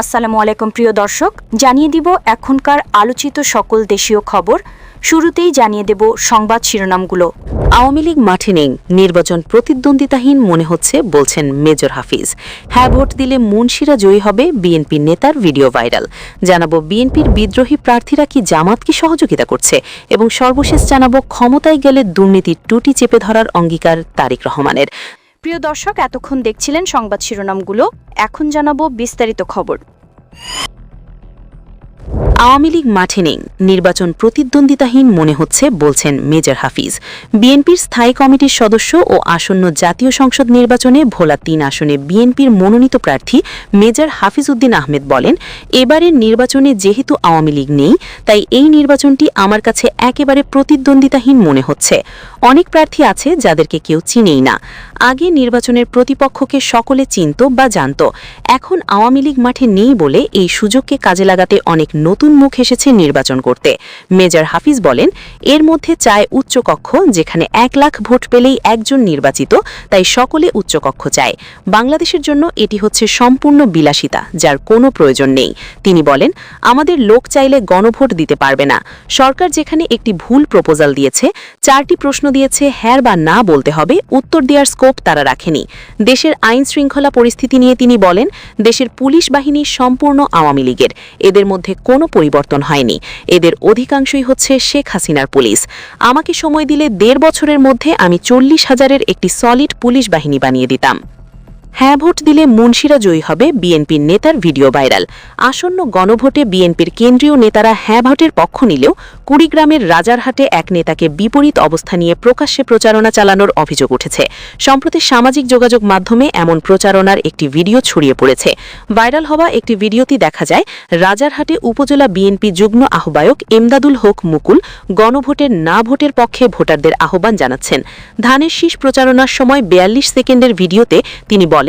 আসসালামু আলাইকুম, প্রিয় দর্শক। জানিয়ে দিব এখনকার আলোচিত সকল দেশীয় খবর। শুরুতেই জানিয়ে দেব সংবাদ শিরোনামগুলো। আওয়ামী লীগ মাঠে নেই, নির্বাচন প্রতিদ্বন্দ্বিতাহীন মনে হচ্ছে, বলছেন মেজর হাফিজ। হ্যাঁ ভোট দিলে মুন্সিরা জয়ী হবে বিএনপি নেতার ভিডিও ভাইরাল। জানাব বিএনপির বিদ্রোহী প্রার্থীরা কি জামাতকে সহযোগিতা করছে? এবং সর্বশেষ জানাব ক্ষমতায় গেলে দুর্নীতির টুটি চেপে ধরার অঙ্গীকার তারিক রহমানের। প্রিয় দর্শক এতক্ষণ দেখছিলেন সংবাদ শিরোনামগুলো। এখন জানাব বিস্তারিত খবর। আওয়ামী লীগ মাঠে নেই। নির্বাচন প্রতিদ্বন্দ্বিতাহীন মনে হচ্ছে, বলছেন মেজর হাফিজ। বিএনপির স্থায়ী কমিটির সদস্য ও আসন্ন জাতীয় সংসদ নির্বাচনে ভোলা তিন আসনে বিএনপির মনোনীত প্রার্থী মেজর হাফিজ উদ্দিন আহমেদ বলেন, এবারের নির্বাচনে যেহেতু আওয়ামী লীগ নেই, তাই এই নির্বাচনটি আমার কাছে একেবারে প্রতিদ্বন্দ্বিতাহীন মনে হচ্ছে। অনেক প্রার্থী আছে যাদেরকে কেউ চিনেই না। আগে নির্বাচনের প্রতিপক্ষকে সকলে চিনত বা জানত। এখন আওয়ামী লীগ মাঠে নেই বলে এই সুযোগকে কাজে লাগাতে অনেক নতুন মুখ এসেছে নির্বাচন করতে। মেজর হাফিজ বলেন, এর মধ্যে চায় উচ্চকক্ষ, যেখানে এক লাখ ভোট পেলেই একজন নির্বাচিত, তাই সকলে উচ্চকক্ষ চায়। বাংলাদেশের জন্য এটি হচ্ছে সম্পূর্ণ বিলাসিতা, যার কোনো প্রয়োজন নেই। তিনি বলেন, আমাদের লোক চাইলে গণভোট দিতে পারবে না। সরকার যেখানে একটি ভুল প্রপোজাল দিয়েছে, চারটি প্রশ্ন দিয়েছে হ্যার বা না বলতে হবে, উত্তর দেওয়ার স্কোপ তারা রাখেনি। দেশের আইন শৃঙ্খলা পরিস্থিতি নিয়ে তিনি বলেন, দেশের পুলিশ বাহিনী সম্পূর্ণ আওয়ামী লীগের। এদের মধ্যে কোনো পরিবর্তন হয়নি। এদের অধিকাংশই হচ্ছে শেখ হাসিনার পুলিশ। আমাকে সময় দিলে দেড় বছরের মধ্যে আমি চল্লিশ হাজারের একটি সলিড পুলিশ বাহিনী বানিয়ে দিতাম। হ্যাঁ ভোট দিলে মুন্সিরা জয়ী হবে বিএনপির নেতার ভিডিও ভাইরাল। আসন্ন গণভোটে বিএনপির কেন্দ্রীয় নেতারা হ্যাঁ ভোটের পক্ষ নিলেও কুড়িগ্রামের রাজারহাটে এক নেতাকে বিপরীত অবস্থা নিয়ে প্রকাশ্যে প্রচারণা চালানোর অভিযোগ উঠেছে। সম্প্রতি সামাজিক যোগাযোগ মাধ্যমে এমন প্রচারণার একটি ভিডিও ছড়িয়ে পড়েছে। ভাইরাল হওয়া একটি ভিডিওতে দেখা যায়, রাজারহাটে উপজেলা বিএনপি যুগ্ম আহ্বায়ক এমদাদুল হক মুকুল গণভোটের না ভোটের পক্ষে ভোটারদের আহ্বান জানাচ্ছেন। ধানের শীষ প্রচারণার সময় বেয়াল্লিশ সেকেন্ডের ভিডিওতে তিনি বলেন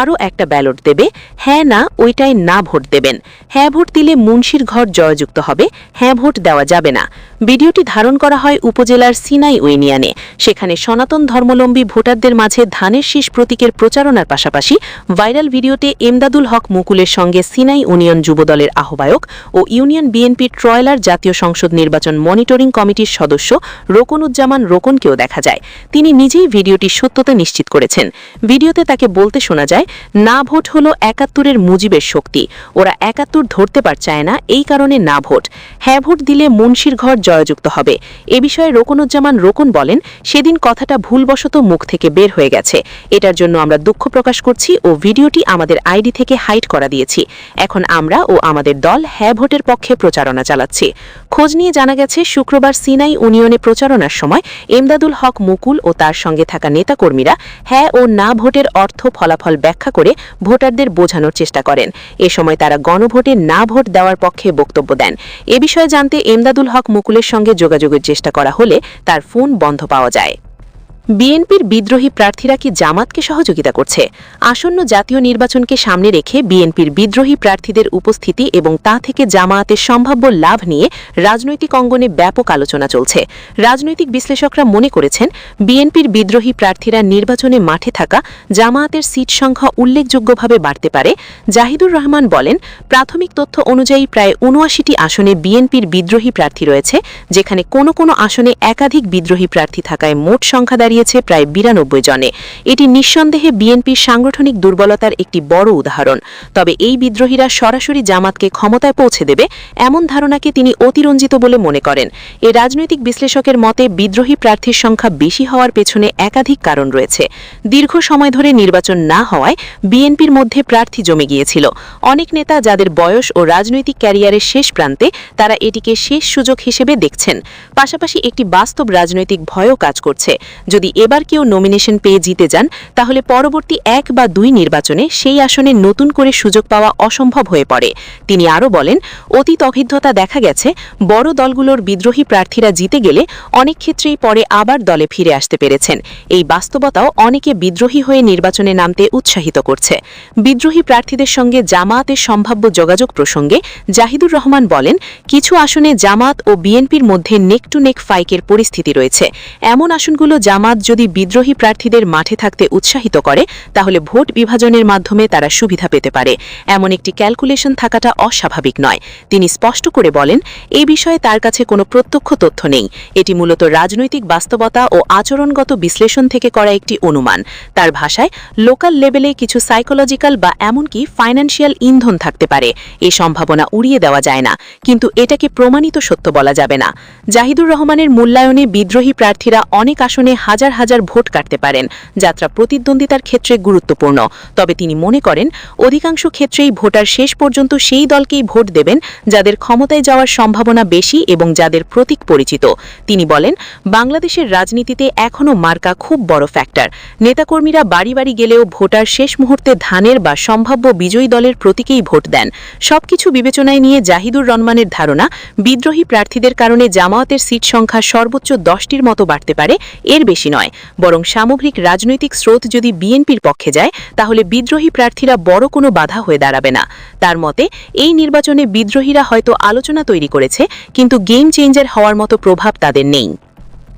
আরও একটা ব্যালট দেবে হ্যাঁ না ওইটাই না ভোট দেবেন। হ্যাঁ ভোট দিলে মুন্সির ঘর জয়যুক্ত হবে হ্যাঁ ভোট দেওয়া যাবে না। ভিডিওটি ধারণ করা হয় উপজেলার সিনাই ইউনিয়নে সেখানে সনাতন ধর্মলম্বী ভোটারদের মাঝে ধানের শীষ প্রতীকের প্রচারণার পাশাপাশি ভাইরাল ভিডিওতে এমদাদুল হক মুকুলের সঙ্গে সিনাই ইউনিয়ন যুবদলের আহ্বায়ক ও ইউনিয়ন বিএনপির ট্রয়লার জাতীয় সংসদ নির্বাচন মনিটরিং কমিটির সদস্য রোকনুজ্জামান রোকনকেও দেখা যায়। তিনি নিজেই ভিডিওটির সত্যতা নিশ্চিত করেছেন। ভিডিওতে তাকে বলতে শোনা যায়, না ভোট হলো একাত্তরের মুজিবের শক্তি। ওরা একাত্তর ধরতে পারচায় না, এই কারণে না ভোট। হ্যাঁ ভোট দিলে মুন্সির ঘর জয়যুক্ত হবে। এ বিষয়ে রোকনুজ্জামান রোকন বলেন, সেদিন কথাটা ভুলবশত মুখ থেকে বের হয়ে গেছে। এটার জন্য আমরা দুঃখ প্রকাশ করছি ও ভিডিওটি আমাদের আইডি থেকে হাইড করা দিয়েছি। এখন আমরা ও আমাদের দল হ্যাঁ ভোটের পক্ষে প্রচারণা চালাচ্ছি। খোঁজ নিয়ে জানা গেছে, শুক্রবার সিনাই ইউনিয়নে প্রচারণার সময় এমদাদুল হক মুকুল ও তার সঙ্গে থাকা নেতাকর্মীরা হ্যাঁ ও না ভোটের অর্থ ফলাফল ব্যাখ্যা করে ভোটারদের বোঝানোর চেষ্টা করেন। এ সময় তারা গণভোটে না ভোট দেওয়ার পক্ষে বক্তব্য দেন। এ বিষয়ে জানতে এমদাদুল হক মুকুলের সঙ্গে যোগাযোগের চেষ্টা করা হলে তার ফোন বন্ধ পাওয়া যায়। বিএনপির বিদ্রোহী প্রার্থীরা কি জামাতকে সহযোগিতা করছে? আসন্ন জাতীয় নির্বাচনকে সামনে রেখে বিএনপির বিদ্রোহী প্রার্থীদের উপস্থিতি এবং তা থেকে জামায়াতের সম্ভাব্য লাভ নিয়ে রাজনৈতিক অঙ্গনে ব্যাপক আলোচনা চলছে। রাজনৈতিক বিশ্লেষকরা মনে করেছেন, বিএনপির বিদ্রোহী প্রার্থীরা নির্বাচনে মাঠে থাকা জামায়াতের সিট সংখ্যা উল্লেখযোগ্যভাবে বাড়তে পারে। জাহিদুর রহমান বলেন, প্রাথমিক তথ্য অনুযায়ী প্রায় উনআশিটি আসনে বিএনপির বিদ্রোহী প্রার্থী রয়েছে, যেখানে কোনো কোনো আসনে একাধিক বিদ্রোহী প্রার্থী থাকায় মোট সংখ্যা দাঁড়িয়েছে প্রায় বিরানব্বই জনে। এটি নিঃসন্দেহে বিএনপির সাংগঠনিক দুর্বলতার একটি বড় উদাহরণ। তবে এই বিদ্রোহীরা সরাসরি জামাতকে ক্ষমতায় পৌঁছে দেবে এমন ধারণাকে তিনি অতিরঞ্জিত বলে মনে করেন। এ রাজনৈতিক বিশ্লেষকের মতে, বিদ্রোহী প্রার্থীর সংখ্যা বেশি হওয়ার পেছনে একাধিক কারণ রয়েছে। দীর্ঘ সময় ধরে নির্বাচন না হওয়ায় বিএনপির মধ্যে প্রার্থী জমে গিয়েছিল। অনেক নেতা যাদের বয়স ও রাজনৈতিক ক্যারিয়ারের শেষ প্রান্তে তারা এটিকে শেষ সুযোগ হিসেবে দেখছেন। পাশাপাশি একটি বাস্তব রাজনৈতিক ভয়ও কাজ করছে। যদি এবার কেউ নমিনেশন পেয়ে জিতে যান, তাহলে পরবর্তী এক বা দুই নির্বাচনে সেই আসনে নতুন করে সুযোগ পাওয়া অসম্ভব হয়ে পড়ে। তিনি আরও বলেন, অতীত অভিজ্ঞতা দেখা গেছে, বড় দলগুলোর বিদ্রোহী প্রার্থীরা জিতে গেলে অনেক ক্ষেত্রেই পরে আবার দলে ফিরে আসতে পেরেছেন। এই বাস্তবতাও অনেকে বিদ্রোহী হয়ে নির্বাচনে নামতে উৎসাহিত করছে। বিদ্রোহী প্রার্থীদের সঙ্গে জামায়াতের সম্ভাব্য যোগাযোগ প্রসঙ্গে জাহিদুর রহমান বলেন, কিছু আসনে জামাত ও বিএনপির মধ্যে নেক টু নেক ফাইকের পরিস্থিতি রয়েছে। এমন আসনগুলো জামাত জামাত যদি বিদ্রোহী প্রার্থীদের মাঠে থাকতে উৎসাহিত করে, তাহলে ভোট বিভাজনের মাধ্যমে তারা সুবিধা পেতে পারে। এমন একটি ক্যালকুলেশন থাকাটা অস্বাভাবিক নয়। তিনি স্পষ্ট করে বলেন এই বিষয়ে তার কাছে কোনো প্রত্যক্ষ তথ্য নেই। এটি মূলত রাজনৈতিক বাস্তবতা ও আচরণগত বিশ্লেষণ থেকে করা একটি অনুমান। তার ভাষায়, লোকাল লেভেলে কিছু সাইকোলজিক্যাল বা এমনকি ফাইন্যান্সিয়াল ইন্ধন থাকতে পারে। এ সম্ভাবনা উড়িয়ে দেওয়া যায় না। কিন্তু এটাকে প্রমাণিত সত্য বলা যাবে না। জাহিদুর রহমানের মূল্যায়নে বিদ্রোহী প্রার্থীরা অনেক আসনে হাজার হাজার হাজার ভোট কাটতে পারেন। যাত্রা প্রতিদ্বন্দ্বিতার ক্ষেত্রে গুরুত্বপূর্ণ। তবে তিনি মনে করেন, অধিকাংশ ক্ষেত্রেই ভোটার শেষ পর্যন্ত সেই দলকেই ভোট দেবেন যাদের ক্ষমতায় যাওয়ার সম্ভাবনা বেশি এবং যাদের প্রতীক পরিচিত। তিনি বলেন, বাংলাদেশের রাজনীতিতে এখনও মার্কা খুব বড় ফ্যাক্টর। নেতাকর্মীরা বাড়ি বাড়ি গেলেও ভোটার শেষ মুহূর্তে ধানের বা সম্ভাব্য বিজয়ী দলের প্রতীকেই ভোট দেন। সবকিছু বিবেচনায় নিয়ে জাহিদুর রহমানের ধারণা, বিদ্রোহী প্রার্থীদের কারণে জামায়াতের সিট সংখ্যা সর্বোচ্চ দশটির মতো বাড়তে পারে, এর বেশি নয়। বরং সামগ্রিক রাজনৈতিক স্রোত যদি বিএনপির পক্ষে যায়, তাহলে বিদ্রোহী প্রার্থীরা বড় কোনো বাধা হয়ে দাঁড়াবে না। তার মতে, এই নির্বাচনে বিদ্রোহীরা হয়তো আলোচনা তৈরি করেছে, কিন্তু গেম চেঞ্জার হওয়ার মতো প্রভাব তাদের নেই।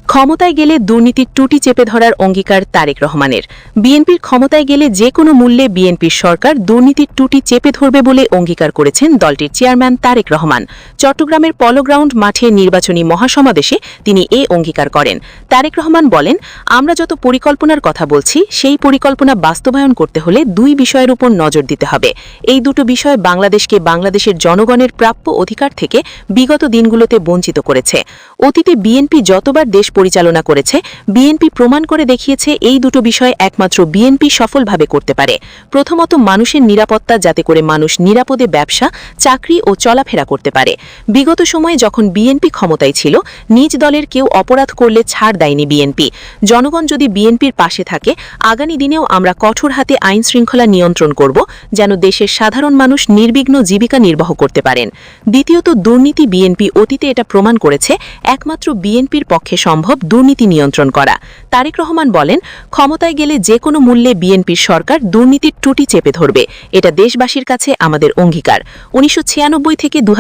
ক্ষমতায় গেলে দুর্নীতির টুটি চেপে ধরার অঙ্গীকার তারেক রহমানের। বিএনপির ক্ষমতায় গেলে যে কোনো মূল্যে বিএনপির সরকার দুর্নীতির টুটি চেপে ধরবে বলে অঙ্গীকার করেছেন দলটির চেয়ারম্যান তারেক রহমান। চট্টগ্রামের পলোগ্রাউন্ড মাঠে নির্বাচনী মহাসমাবেশে তিনি এ অঙ্গীকার করেন। তারেক রহমান বলেন, আমরা যত পরিকল্পনার কথা বলছি, সেই পরিকল্পনা বাস্তবায়ন করতে হলে দুই বিষয়ের উপর নজর দিতে হবে। এই দুটো বিষয় বাংলাদেশকে বাংলাদেশের জনগণের প্রাপ্য অধিকার থেকে বিগত দিনগুলোতে বঞ্চিত করেছে। অতীতে বিএনপি যতবার দেশ পরিচালনা করেছে বিএনপি প্রমাণ করে দেখিয়েছে এই দুটো বিষয় একমাত্র বিএনপি সফলভাবে করতে পারে। প্রথমত মানুষের নিরাপত্তা, যাতে করে মানুষ নিরাপদে ব্যবসা, চাকরি ও চলাফেরা করতে পারে। বিগত সময়ে যখন বিএনপি ক্ষমতায় ছিল, নিজ দলের কেউ অপরাধ করলে ছাড় দেয়নি বিএনপি জনগণ যদি বিএনপির পাশে থাকে, আগামী দিনেও আমরা কঠোর হাতে আইন শৃঙ্খলা নিয়ন্ত্রণ করব, যেন দেশের সাধারণ মানুষ নির্বিঘ্ন জীবিকা নির্বাহ করতে পারেন। দ্বিতীয়ত, দুর্নীতি বিএনপি অতীতে এটা প্রমাণ করেছে, একমাত্র বিএনপির পক্ষে সম্ভব দুর্নীতি নিয়ন্ত্রণ করা। তারেক রহমান বলেন, ক্ষমতায় গেলে যে কোনো মূল্যে বিএনপির সরকার দুর্নীতির টুটি চেপে ধরবে। এটা দেশবাসীর কাছে আমাদের অঙ্গীকার। উনিশশো থেকে দু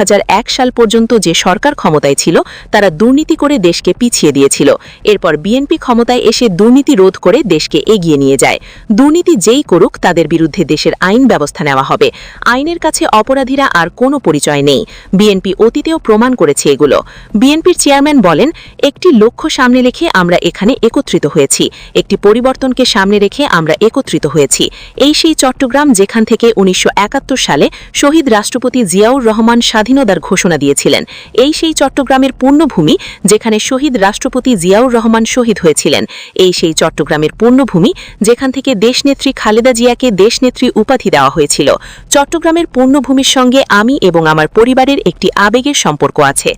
সাল পর্যন্ত যে সরকার ক্ষমতায় ছিল, তারা দুর্নীতি করে দেশকে পিছিয়ে দিয়েছিল। এরপর বিএনপি ক্ষমতায় এসে দুর্নীতি রোধ করে দেশকে এগিয়ে নিয়ে যায়। দুর্নীতি যেই করুক, তাদের বিরুদ্ধে দেশের আইন ব্যবস্থা নেওয়া হবে। আইনের কাছে অপরাধীরা আর কোনো পরিচয় নেই। বিএনপি অতীতেও প্রমাণ করেছে এগুলো। বিএনপির চেয়ারম্যান বলেন, একটি লক্ষ্য সামনে রেখে আমরা এখানে একত্রিত হয়েছি। একটি পরিবর্তনকে সামনে রেখে আমরা একত্রিত হয়েছি। এই সেই চট্টগ্রাম যেখান থেকে উনিশশো একাত্তর সালে শহীদ রাষ্ট্রপতি জিয়াউর রহমান স্বাধীনতার ঘোষণা দিয়েছিলেন। এই সেই চট্টগ্রামের পূর্ণভূমি যেখানে শহীদ রাষ্ট্রপতি জিয়াউর রহমান শহীদ হয়েছিলেন। এই সেই চট্টগ্রামের পূর্ণভূমি যেখান থেকে দেশনেত্রী খালেদা জিয়াকে দেশনেত্রী উপাধি দেওয়া হয়েছিল। চট্টগ্রামের পূর্ণভূমির সঙ্গে আমি এবং আমার পরিবারের একটি আবেগের সম্পর্ক আছে।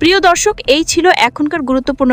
প্রিয় দর্শক, এই ছিল এখনকার গুরুত্বপূর্ণ